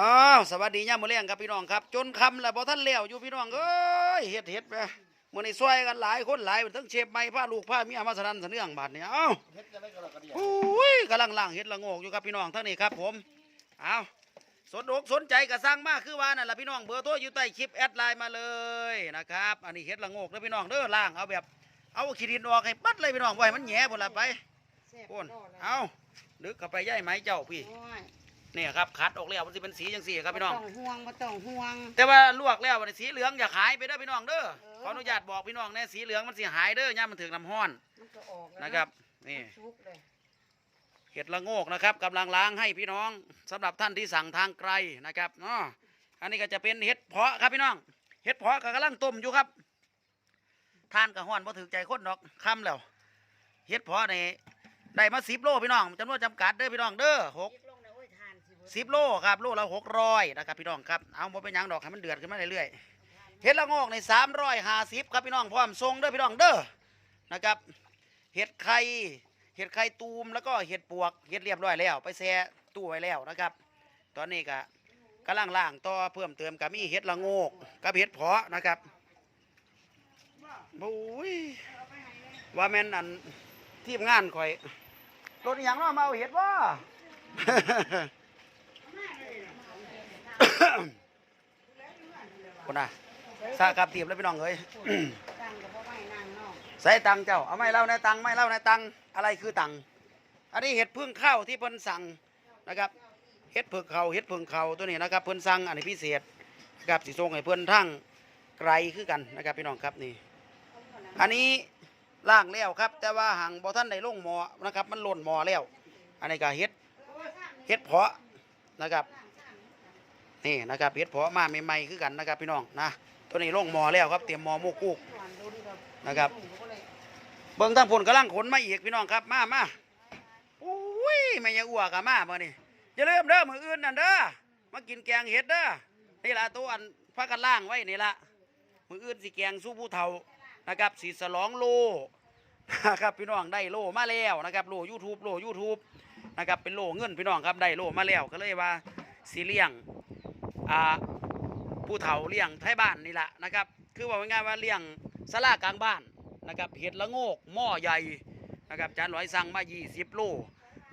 อ้าวสวัสดีย่ามมื้อเลี้ยงครับพี่น้องครับ จนคำแล้วบ่ทันแล้วอยู่พี่น้องเอ้ยเฮ็ดเฮ็ดไปมื้อนี้ซอยกันหลายคนหลายทั้งเชฟใหม่พาลูกพาเมียมาสนันสะเนื่องบาดนี้เอ้าเฮ็ดจะได้กระดกกระเดียโอ้ยกำลังล่างเฮ็ดละโงกอยู่ครับพี่น้องทั้งนี้ครับผมเอาสนอกสนใจก็สั่งมาคือว่านั่นล่ะพี่น้องเบอร์โทรอยู่ใต้คลิปแอดไลน์มาเลยนะครับอันนี้เฮ็ดละโงกเด้อพี่น้องเด้อล่างเอาแบบเอาขี้ดินออกให้ปัดเลยพี่น้องไว้มันแหย่พุ่นละไปแซ่บโอนโลดเลยเอาดึกเข้าไปย่ายไหมเจ้าพี่โอ้ยเนี่ยครับคัดออกแล้วมันสิเป็นสีจังสี่ครับพี่น้อง บ่ต้องห่วงบ่ต้องห่วง แต่ว่าลวกแล้วมันสีเหลืองอย่าหายไปเด้อพี่น้องเด้อเออ ขออนุญาตบอกพี่น้องแน่สีเหลืองมันสิหายเด้อย่ามมันถึงน้ำห้อนมันก็ออกแล้วนะครับนี่ สุกเลยเห็ดละโงกนะครับกำลังล้างให้พี่น้องสำหรับท่านที่สั่งทางไกลนะครับเนาะอันนี้ก็จะเป็นเห็ดเพาะครับพี่น้อง เห็ดเพาะก็กำลังต้มอยู่ครับทานกับห้อนพอถือใจคนดอกค่ำแล้ว เห็ดเพาะนี่ได้มาสิบโลพี่น้องจำนวนจำกัดเด้อพี่น้องเด้อหก สิบโลครับโลละหกร้อยนะครับพี่น้องครับเอาบ่เป็นหยังดอกให้มันเดือดขึ้นมาเรื่อยๆเห็ดละโงกในสามร้อยห้าสิบครับพี่น้องพร้อมทรงเด้อพี่น้องเด้อนะครับเห็ดไข่เห็ดไข่ตูมแล้วก็เห็ดปวกเห็ดเรียบร้อยแล้ว ไปแช่ตู้ไว้แล้วนะครับ ตอนนี้ก็กำลังล่างต่อเพิ่มเติมกับมีเห็ดละโงกกับเห็ดเพาะนะครับโอ้ยว่าแม่นอันทีมงานข่อยรถอหย่างเนาะมาเอาเห็ดว่า คนน่ะสากับเทียบแล้วพี่น้องเอ้ยใส่ตังเจ้า เอาไม่เล่าในตังไม่เล่าในตังอะไรคือตังอันนี้เห็ดพึ่งข้าวที่เพิ่นสั่งนะครับเห็ดพึ่งเขาเห็ดพึ่งเขาตัวนี้นะครับเพิ่นสั่งอันนี้พิเศษนะครับสิส่งให้เพิ่นทั้งไกลคือกันนะครับพี่น้องครับนี่ อันนี้ล่างแล้วครับ แต่ว่าหางบ่ท่านได้ลงหมอนะครับ มันหล่นหมอแล้ว อันนี้ก็เห็ดเห็ดเพาะนะครับ นี่นะครับเห็ดเพาะมาใหม่ๆคือกันนะครับพี่น้องนะตัวนี้ลงหมอแล้วครับเตรียมหมอหมูกุกนะครับ เบิ่งทั้งผลกำลังขนมาอีกพี่น้องครับมามาอุ้ยแม่ยายอ้วกอะมาบ่นี่อย่าลืมเด้อมืออื่นนั่นเด้อมากินแกงเห็ดเด้อนี่ละตัวอันพากันล่างไว้นี่ละมืออื่นสิแกงสู้ผู้เฒ่านะครับสิสลองโลนะครับพี่น้องได้โลมาแล้วนะครับโล YouTube โล YouTube นะครับเป็นโลเงินพี่น้องครับได้โลมาแล้วก็เลยว่าสิเลี้ยง อ่าผู้เฒ่าเลี้ยงไทยบ้านนี่แหละนะครับ คือว่าง่ายๆว่าเลี้ยงศาลากลางบ้านนะครับเห็ดละโงกหม้อใหญ่นะครับจานร้อยสั่งมา 20 โล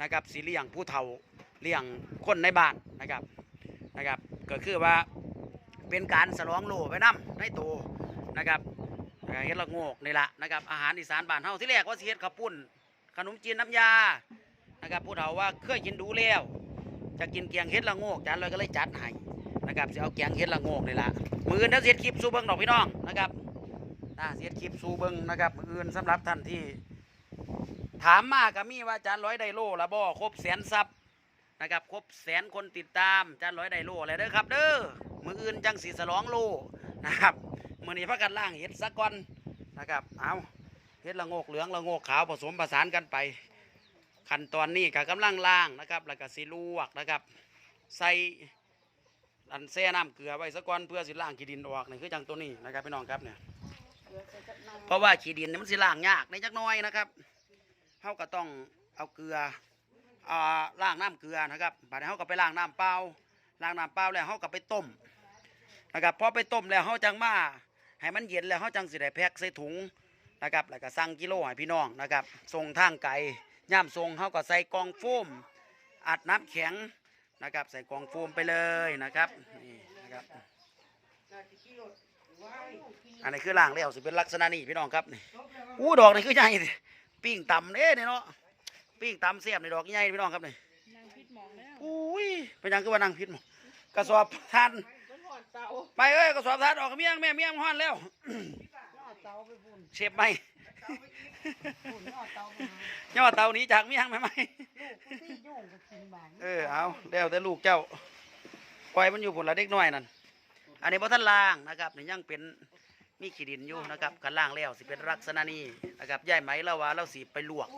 นะครับสีเลี้ยงผู้เฒ่าเลี้ยงคนในบ้านนะครับนะครับก็คือว่าเป็นการสลองโลไปน้ำในตัวนะครับเห็ดละโงกนี่แหละนะครับอาหารอีสานบ้านเฮาที่แรกว่าสิเฮ็ดข้าวปุ้น ขนมจีนน้ำยานะครับผู้เฒ่าว่าเคยกินดูแล้วจะกินแกงเห็ดละโงกจานร้อยก็เลยจัดให้ นะครับสิเอาแกงเห็ดละโงกนี่ละมือนั้นเสียคลิปสู่เบิ่งดอกพี่น้องนะครับนะเสียดคลิปสู่เบิงนะครับมืออื่นสำหรับท่านที่ ถามมาก็มีว่าจานร้อยไดโลละบ่ครบแสนซับนะครับครบแสนคนติดตามจานร้อยไดโลอะไรเด้อครับ เด้อมืออื่นจังสีสลองโลนะครับมือนี้พักกันล่างเห็ดสะก่อนนะครับเอาเห็ดละโงกเหลืองละโงกขาวผสมผสานกันไปขั้นตอนนี้ก็กำลังล่างนะครับ แล้วก็สิลวกนะครับ ใส่ อันแช่น้ำเกลือไว้สะก่อนเพื่อสิล้างขี้ดินออกนี่คือจังตัวนี้นะครับพี่น้องครับเนี่ยเดี๋ยวจะจัดน้ำเพราะว่าขี้ดินเนี่ยมันสิล้างยากในจักหน้อยนะครับเขาก็ต้องเอาเกลืออ่าล้างน้ำเกลือนะครับบัดนี้เขาก็ไปล้างน้ำเปล่าล้างน้ำเปล่าแล้วเขาก็ไปต้มนะครับพอไปต้มแล้วเขาจังมาให้มันเย็นแล้วเขาจังสิได้แพ็คใส่ถุงนะครับแล้วก็สั่งกิโลให้พี่น้องนะครับส่งทางไกลย่ามส่งเขาก็ใส่กล่องโฟมอัดน้ำแข็ง นะครับ ใส่กล่องโฟมไปเลยนะครับนี่นะครับอันนี้คือล่างแล้วสิเป็นลักษณะนี้พี่น้องครับนี่อู้ดอกนี่คือใหญ่สิปิ้งตำเด้นี่เนาะปิ้งตำเสียบในดอกใหญ่พี่น้องครับนี่นางพิษหมองแล้วอุ้ยเป็นหยังคือว่านั่งพิษหมกระสอบทานมันหอดเตาไปเอ้ยกระสอบทานออกเมียงแม่เมียงห้อนแล้วหอดเตาไป พุ่นเชฟไหมพุ่นหอดเตาไปหาย่อเตาหนี้จากเมียงไหมไหมลูกกูที่ยุ่งกับกินบานเออเอาแล้วแต่ลูกเจ้าปล่อยมันอยู่ผลละเด็กน้อยนั่นอันนี้พอท่านล่างนะครับนี่ยังเป็นมีขี้ดินอยู่นะครับกันล่างแล้วสิเป็นลักษณะนี้นะครับย่ายไหมเราว่าเราสิไปลวก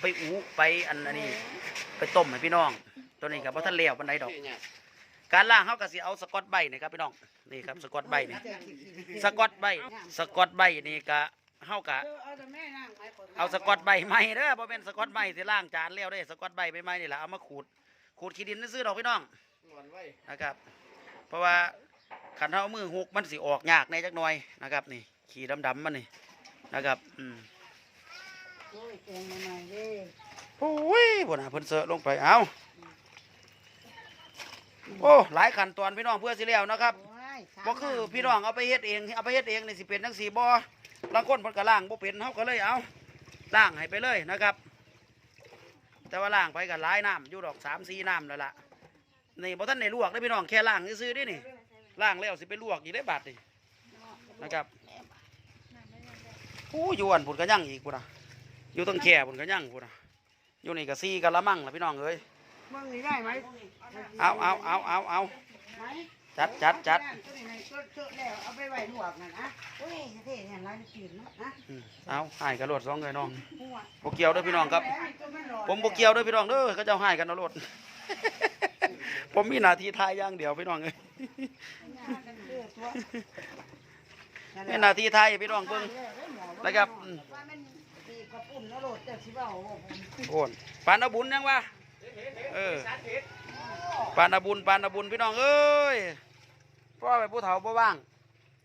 ไปอูไปอันอันนี้ ไปต้มให้พี่น้อง ตัวนี้ครับเพราะท่านเลี้ยวปันไดดอก การล่างเขาก็สิเอาสกอตใบนี่ครับพี่น้องนี่ครับสกอตใบนี่สกอตใบสกอตใบนี่ก็ เฮากะเออเอาแต่แม่นั่งไปคนเอาสกอตใบใหม่เด้อบ่เป็นสกอตใบที่ล่างจานแล้วเด้สกอตใบใหม่ๆนี่แหละเอามาขูดขูดขี้ดินซื้อๆดอกพี่น้องนะครับ เพราะว่าขันเท้ามือหกมันสิออกยากในจักหน่อยนะครับ นี่ ขี่ดำๆมันนี่นะครับ อืมโอ้ยแกงใหม่ๆเด้โอ้ยบนหาเพิ่นเสอะลงไปเอาโอ้หลายขั้นตอนพี่น้องเพื่อสิแล้วนะครับโอ้ยสามบ่คือพี่น้องเอาไปเฮ็ดเองเอาไปเฮ็ดเองนี่สิเป็นจังซี่บ่ บางคนเพิ่นก็ล้างบ่เป็นเฮาก็เลยเอาล้างให้ไปเลยนะครับ แต่ว่าล้างไปก็หลายน้ำอยู่ดอก3 4น้ำแล้วล่ะนี่บ่ทันได้ลวกเด้อพี่น้องแค่ล้างซื่อๆนี่นี่ล้างแล้วสิไปลวกอีกได้บาดนี่นะครับผู้อยู่อันพุ่นก็ยังอีกพุ่นน่ะอยู่ตั้งแค่พุ่นก็ยังพุ่นน่ะอยู่นี่ก็ซี่กะละมังล่ะพี่น้องเอ้ยมึงนี่ได้ไหมเอาเอาเอาเอาเอาไหม จัดจัดจัดตัวนี้ให้เชอะๆแล้วเอาไปไว้ลวกนั่นนะโอ้ยเท่เนี่ยร้านจืดเนาะนะอืมเอาให้กระโดดสองเลยน้องหัวบ่เกี่ยวเด้อพี่น้องครับ ผมบ่เกี่ยวเด้อพี่น้องเด้อเขาเจ้าให้กันเอารถผมมีหน้าที่ทายอย่างเดียวพี่น้องเอ้ยมีหน้าที่ทายให้พี่น้องเบิ่งนะครับอืมว่ามันตีกระปุ่นแล้วโหลดเจ้าสิเว้าว่าผมโอนปานอาบุญยังวะเออปานอบุญปานอบุญพี่น้องเอ้ยพ่อไปผู้เฒ่าบ่ว่าง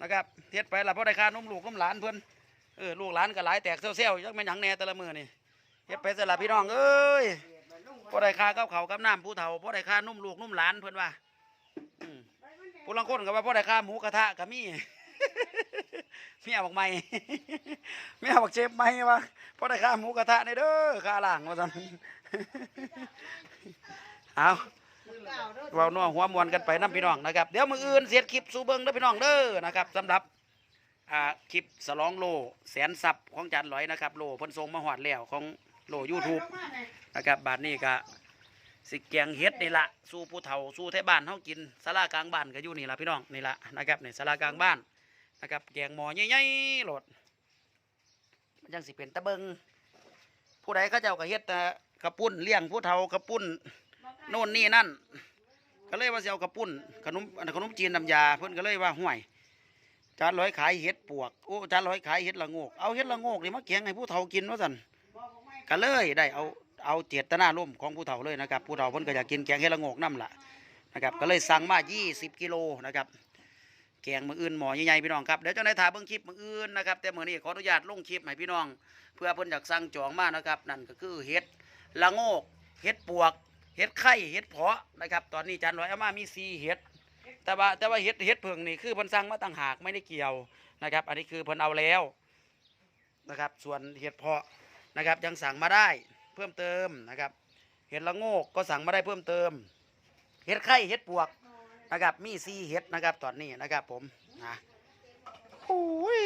นะครับเฮ็ดไปละพ่อได้ค่านุ่มลูกนมหลานเพิ่อนเออลูกหลานก็หลายแตกเซลล์ๆจักแม่หยังแน่แต่ละมือนี่เฮ็ดไปซะล่ะพี่น้องเอ้ยพ่อได้ค่ากับเขากับน้ำผู้เฒ่าพ่อได้ค่านุ่มลูกนุ่มหลานเพิ่อนว่าผู้ลังคนก็ว่าพ่อได้ค่าหมูกระทะก็มีเมียบอกไม่เมียบอกเจ็บไม่ว่าพ่อได้ค่าหมูกระทะในเด้อค่าล่างว่าซั่นเอา เว้านัวหัวมวนกันไปน้ำพี่น้องนะครับ เดี๋ยวมืออื่นเสียดคลิปสู่เบิงเด้อพี่น้องเด้อนะครับสำหรับคลิปสลองโลแสนซับของจันลอยนะครับ โลพิ่นส่งมาฮอดแล้วของโล YouTube นะครับบาทนี้ก็สิแกงเฮ็ดนี่ละสู้ผู้เฒ่าสู้ไทบ้านเฮากินศาลากลางบ้านก็อยู่นี่ละพี่น้องนี่ละนะครับนี่ศาลากลางบ้านนะครับแกงหมอใหญ่ๆโหลดมันจังสิเป็นตะเบิงผู้ใดเขาเจ้าก็เฮ็ดกระปุ้นเลี้ยงผู้เฒ่ากระปุ้น โน่นนี่นั่น ก็เลยว่าสิเอากระปุ้นขนมขนมจีนน้ำยาเพิ่นก็เลยว่าห่วยจานร้อยขายเฮ็ดปวกโอ้จานร้อยขายเฮ็ดละโงกเอาเฮ็ดละโงกนี่มาแกงให้ผู้เฒ่ากินว่าซั่นก็เลยได้เอาเอาเจตนาร่วมของผู้เฒ่าเลยนะครับผู้เฒ่าเพิ่นก็อยากกินแกงเห็ดละโงกน้ำละนะครับก็เลยสั่งมา20กิโลนะครับแกงมืออื่นหมอใหญ่ๆพี่น้องครับเดี๋ยวเจะได้ถ่ายเบิ่งคลิปมืออื่นนะครับแต่มือนี้ขออนุญาตลงคลิปให้พี่น้อง เพื่อเพิ่นอยากสั่งจองมานะครับนั่นก็คือเห็ดละโงกเห็ดปวก เห็ดไข่เห็ดเพาะนะครับ ตอนนี้จันร้อยเอามามี4เห็ด แต่ว่าแต่ว่าเห็ดเห็ดเพิงนี่คือเพิ่นสั่งมาต่างหากไม่ได้เกี่ยวนะครับ อันนี้คือเพิ่นเอาแล้วนะครับ ส่วนเห็ดเพาะนะครับยังสั่งมาได้เพิ่มเติมนะครับ เห็ดละโงกก็สั่งมาได้เพิ่มเติม เห็ดไข่เห็ดปวกนะครับ มีซีเห็ดนะครับตอนนี้นะครับ ผมนะโอ้ย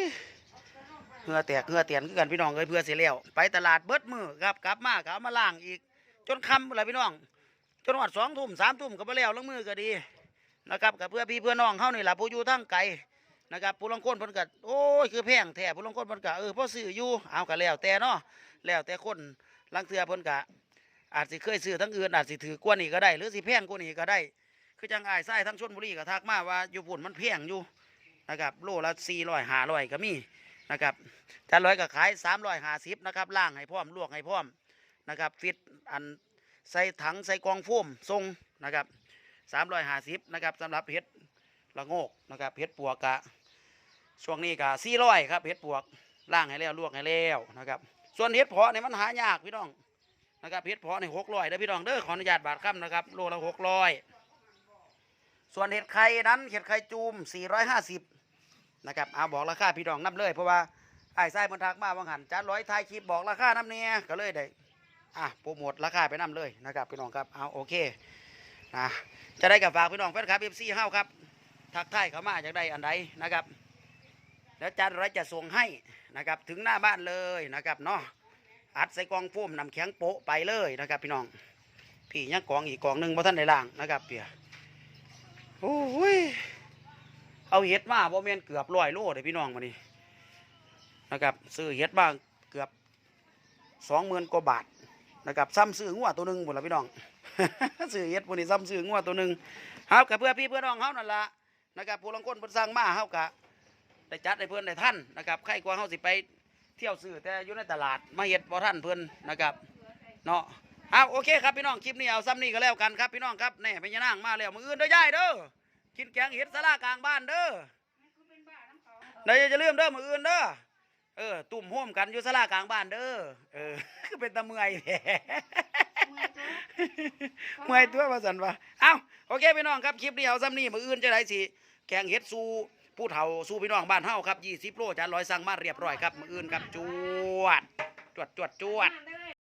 เหงื่อแตกเหงื่อเตียนคือกันพี่น้องเอ้ยเพื่อเสียแล้วไปตลาดเบิดมือครับกลับมาเอามาล้างอีก จนค่ำเลยพี่น้อง จนวัดสองทุ่มสามทุ่มก็ไปแล้วล้างมือก็ดีนะครับกับเพื่อพี่เพื่อน้องเขานี่แหละผู้อยู่ทั้งไกลนะครับผู้ลงคนเพิ่นก็โอ้ยคือแพงแท้ผู้ลงคนเพิ่นก็เออพ่อซื้ออยู่เอาก็แล้วแต่เนาะแล้วแต่คนลังเทือเพิ่นกะอาจสิเคยซื้อทั้งอื่นอาจสิถือกว่านี้ก็ได้ หรือสิแพงกว่านี้ก็ได้ คือจังอ้ายไส้ทั้งชนบุรีก็ทักมาว่าอยู่ปุ่นมันแพงอยู่นะครับโลละสี่ร้อยห้าร้อยก็มีนะครับจาร้อยก็ขายสามร้อยห้าสิบนะครับล่างให้พร้อมลวกให้พร้อมนะครับฟิตอัน ใส่ถังใส่กองโฟมทรงนะครับสามร้อยห้าสิบนะครับสำหรับเห็ดละโงกนะครับเห็ดปวกกะช่วงนี้กะสี่ร้อยครับเห็ดปวกล่างให้แล้วลวกให้แล้วนะครับส่วนเห็ดเพาะเนี่ยมันหายากพี่น้องนะครับเห็ดเพาะเนี่ยหกร้อยเด้อพี่น้องเด้อขออนุญาตบาทค่ำนะครับโลละหกร้อยส่วนเห็ดไข่นั้นเห็ดไข่จูมสี่ร้อยห้าสิบนะครับเอาบอกราคาพี่น้องนับเลยเพราะว่าไอ้ไส้มันทักมาบางหันจานร้อยไทยคลิปบอกราคาน้ำเนี่ยก็เลยได้ อะโปรโมทราคาไปน้ำเลยนะครับพี่น้องครับเอาโอเคนะจะได้กับฝากพี่น้องแฟนคลับเอฟซีเฮาครับทักทายเขามาจากได้อันใดนะครับ แล้วจานร้อยจะส่งให้นะครับถึงหน้าบ้านเลยนะครับเนาะอัดใส่กองโฟมนำแข็งโปะไปเลยนะครับพี่น้องพี่ยังกองอีกกองหนึ่งบ่ท่านในล่างนะครับเปียโอ้ยเอาเห็ดมาบ่แม่นเกือบร้อยโลเลยพี่น้องมานี่นะครับซื้อเห็ดมาเกือบสองหมื่นกว่าบาท นะครับซ้ำซื้องัวตัวหนึ่งหมดละพี่น้องซื้อเห็ดพวกนี้ซ้ำซื้องัวตัวหนึ่งเฮากับเพื่อพี่เพื่อน้องเฮานั่นละนะครับผู้ลังคนเพิ่นสร้างมาเฮากะได้จัดให้เพื่อนได้ท่านนะครับใครกว่าเขาสิไปเที่ยวซื้อแต่อยู่ในตลาดมาเฮ็ดบ่ท่านเพื่อนนะครับเนาะเอาโอเคครับพี่น้องคลิปนี้เอาซ้ำนี่ก็แล้วกันครับพี่น้องครับแน่พญานางมาแล้วมืออื่นเด้อยายเด้อกินแกงเห็ดสลากลางบ้านเด้อเดี๋ยวจะลืมเด้อมืออื่นเด้อ เออ ตุ่มโฮมกันอยู่สลากลางบ้านเด้อเออคือเป็นตะเมื่อยแท้เมื่อยตัวว่าสันว่าเอ้าโอเคพี่น้องครับคลิปนี้เอาซ้ำนี่มืออื่นจะได้สิแกงเห็ดสู่ผู้เฒ่าสู่พี่น้องบ้านเฮาครับ20โลจานร้อยสั่งมาเรียบร้อยครับมืออื่นครับจวดจวดจวดจวดมาเลย